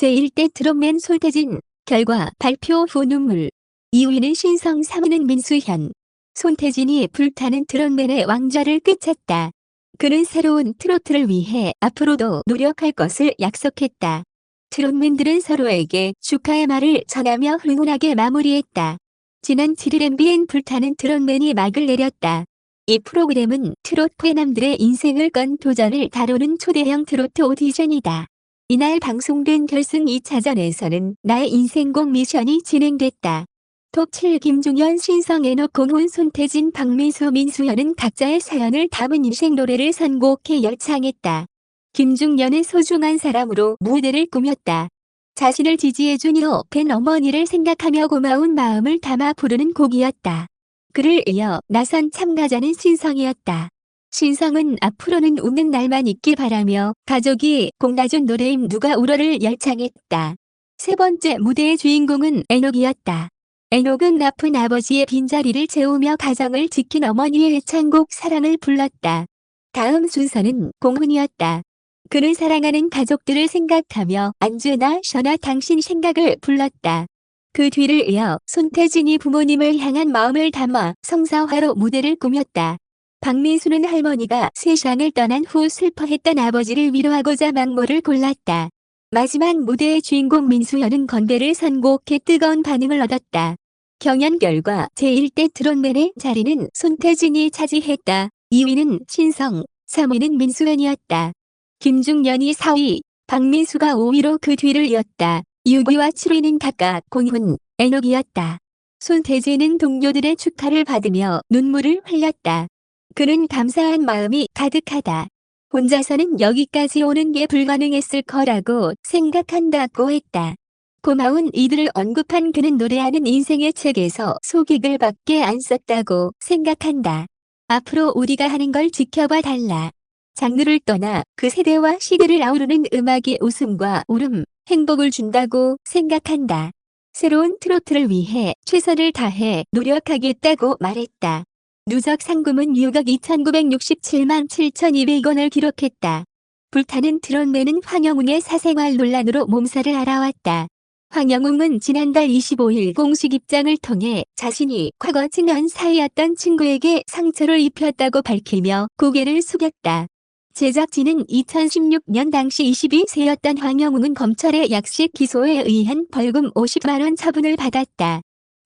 제1대 트롯맨 손태진 결과 발표 후 눈물 2위는 신성 3위는 민수현 손태진이 불타는 트롯맨의 왕좌를 꿰찼다. 그는 새로운 트로트를 위해 앞으로도 노력할 것을 약속했다. 트롯맨들은 서로에게 축하의 말을 전하며 훈훈하게 마무리했다. 지난 7일 MBN 불타는 트롯맨이 막을 내렸다. 이 프로그램은 트롯 회남들의 인생을 건 도전을 다루는 초대형 트로트 오디션이다. 이날 방송된 결승 2차전에서는 나의 인생곡 미션이 진행됐다. 톱7 김종현 신성 애녹 공훈 손태진 박민수 민수현은 각자의 사연을 담은 인생 노래를 선곡해 열창했다. 김중년은 소중한 사람으로 무대를 꾸몄다. 자신을 지지해준 이호 팬 어머니를 생각하며 고마운 마음을 담아 부르는 곡이었다. 그를 이어 나선 참가자는 신성이었다. 신성은 앞으로는 웃는 날만 있길 바라며 가족이 공나준 노래임 누가 울어를 열창했다. 세 번째 무대의 주인공은 애녹이었다. 애녹은 아픈 아버지의 빈자리를 채우며 가정을 지킨 어머니의 애창곡 사랑을 불렀다. 다음 순서는 공훈이었다. 그는 사랑하는 가족들을 생각하며 안주나 셔나 당신 생각을 불렀다. 그 뒤를 이어 손태진이 부모님을 향한 마음을 담아 성사화로 무대를 꾸몄다. 박민수는 할머니가 세상을 떠난 후 슬퍼했던 아버지를 위로하고자 막모를 골랐다. 마지막 무대의 주인공 민수현은 건배를 선곡해 뜨거운 반응을 얻었다. 경연 결과 제1대 트롯맨의 자리는 손태진이 차지했다. 2위는 신성, 3위는 민수현이었다. 김중년이 4위, 박민수가 5위로 그 뒤를 이었다. 6위와 7위는 각각 공훈, 애녹이었다. 손태진은 동료들의 축하를 받으며 눈물을 흘렸다. 그는 감사한 마음이 가득하다. 혼자서는 여기까지 오는 게 불가능했을 거라고 생각한다고 했다. 고마운 이들을 언급한 그는 노래하는 인생의 책에서 소개글 밖에 안 썼다고 생각한다. 앞으로 우리가 하는 걸 지켜봐 달라. 장르를 떠나 그 세대와 시대를 아우르는 음악이 웃음과 울음, 행복을 준다고 생각한다. 새로운 트로트를 위해 최선을 다해 노력하겠다고 말했다. 누적 상금은 6억 2,967만 7,200원을 기록했다. 불타는 트롯맨은 황영웅의 사생활 논란으로 몸살을 앓아왔다. 황영웅은 지난달 25일 공식 입장을 통해 자신이 과거 친한 사이였던 친구에게 상처를 입혔다고 밝히며 고개를 숙였다. 제작진은 2016년 당시 22세였던 황영웅은 검찰의 약식 기소에 의한 벌금 50만원 처분을 받았다.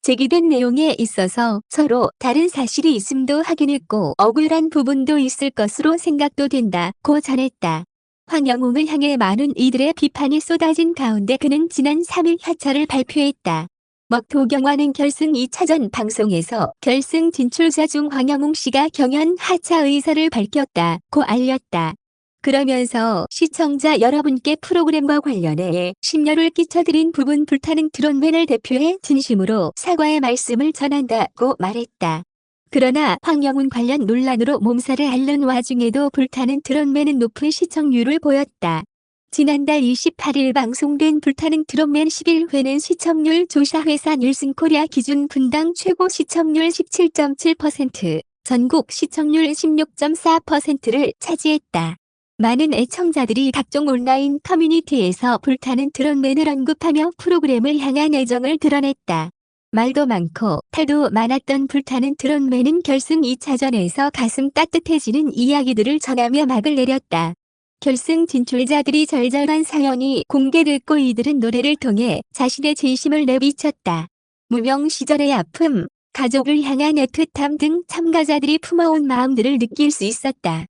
제기된 내용에 있어서 서로 다른 사실이 있음도 확인했고 억울한 부분도 있을 것으로 생각도 된다고 전했다. 황영웅을 향해 많은 이들의 비판이 쏟아진 가운데 그는 지난 3일 하차를 발표했다. 먹도경화는 결승 2차전 방송에서 결승 진출자 중 황영웅 씨가 경연 하차 의사를 밝혔다고 알렸다. 그러면서 시청자 여러분께 프로그램과 관련해 심려를 끼쳐드린 부분 불타는 트롯맨을 대표해 진심으로 사과의 말씀을 전한다고 말했다. 그러나 황영훈 관련 논란으로 몸살을 앓는 와중에도 불타는 트롯맨은 높은 시청률을 보였다. 지난달 28일 방송된 불타는 트롯맨 11회는 시청률 조사회사 닐슨 코리아 기준 분당 최고 시청률 17.7%, 전국 시청률 16.4%를 차지했다. 많은 애청자들이 각종 온라인 커뮤니티에서 불타는 트롯맨을 언급하며 프로그램을 향한 애정을 드러냈다. 말도 많고 탈도 많았던 불타는 트롯맨은 결승 2차전에서 가슴 따뜻해지는 이야기들을 전하며 막을 내렸다. 결승 진출자들이 절절한 사연이 공개됐고 이들은 노래를 통해 자신의 진심을 내비쳤다. 무명 시절의 아픔, 가족을 향한 애틋함 등 참가자들이 품어온 마음들을 느낄 수 있었다.